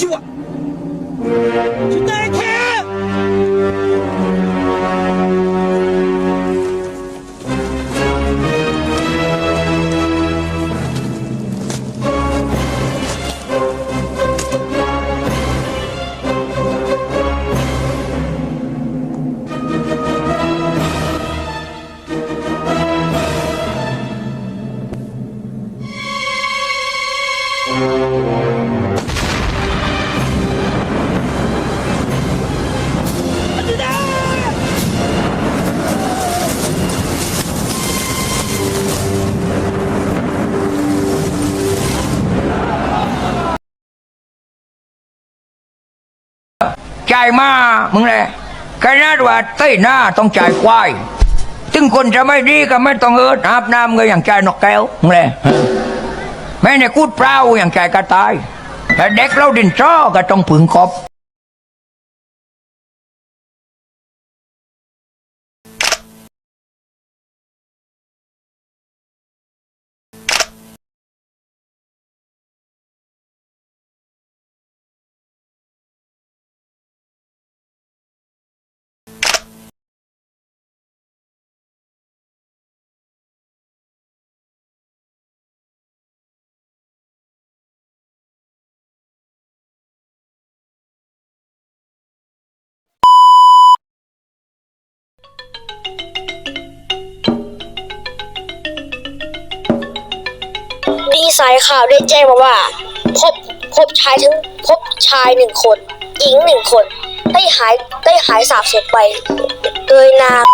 ชั่วฉันได้ จ่ายมามึงแหละขนาดว่าเต้ยหน้าต้องจ่ายควายถึงคนจะไม่ดีก็ไม่ต้องเอิดอาบน้ำก็อย่างจ่ายนกแก้วมึงแหละ แม่ในกูดเปล่าอย่างจ่กระตายแต่เด็กเราดินจ้อก็ต้องผึ่งกบ มีสายข่าวได้แจ้งมาว่า พบพบชายถึงพบชายหนึ่งคนหญิงหนึ่งคน ได้หายได้หายสาบสูญไป โดยนาง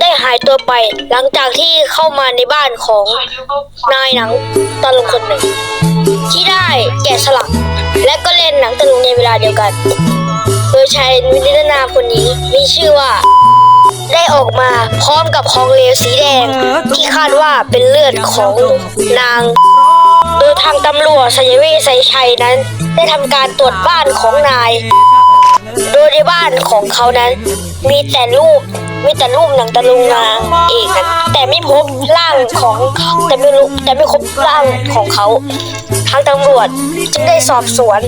ได้หายตัวไปหลังจากที่เข้ามาในบ้านของนายหนังตะลุงคนหนึ่ง ที่ได้แกะสลัก และก็เล่นหนังตะลุงในเวลาเดียวกัน โดยชายนิรนามคนนี้มีชื่อว่า ได้ออกมาพร้อมกับของเหลวสีแดง ที่คาดว่าเป็นเลือดของนาง โดยทางตำรวจสยเวชไซชัยนั้น ได้ทำการตรวจบ้านของนาย โดยในบ้านของเขานั้น มีแต่รูปมีแต่รูปหนังตะลุงนางเอกนั้นแต่ไม่พบร่างของแต่ไม่รู้แต่ไม่พบร่างของเขา ทางตำรวจจึงได้สอบสวน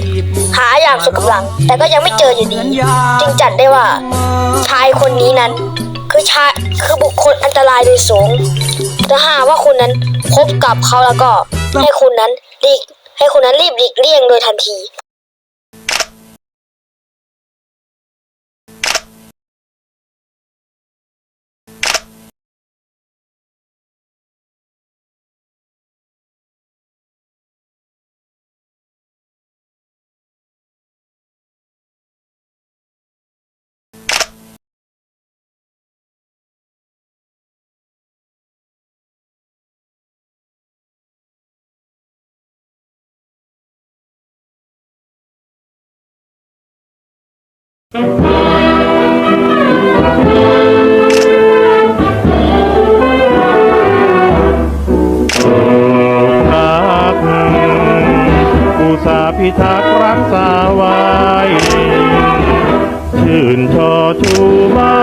หาอย่างสุดกำลัง แต่ก็ยังไม่เจออยู่ดี จึงจัดได้ว่าชายคนนี้นั้น คือชายคือบุคคลอันตรายโดยสูงถ้าหากว่าคุณนั้นพบกับเขาแล้วก็ ให้คุณนั้นหลีกให้คุณนั้นรีบหลีกเลี่ยงโดยทันที ทักอุตสาพิทักษ์รักษาไว้ ชื่นชอชูไม้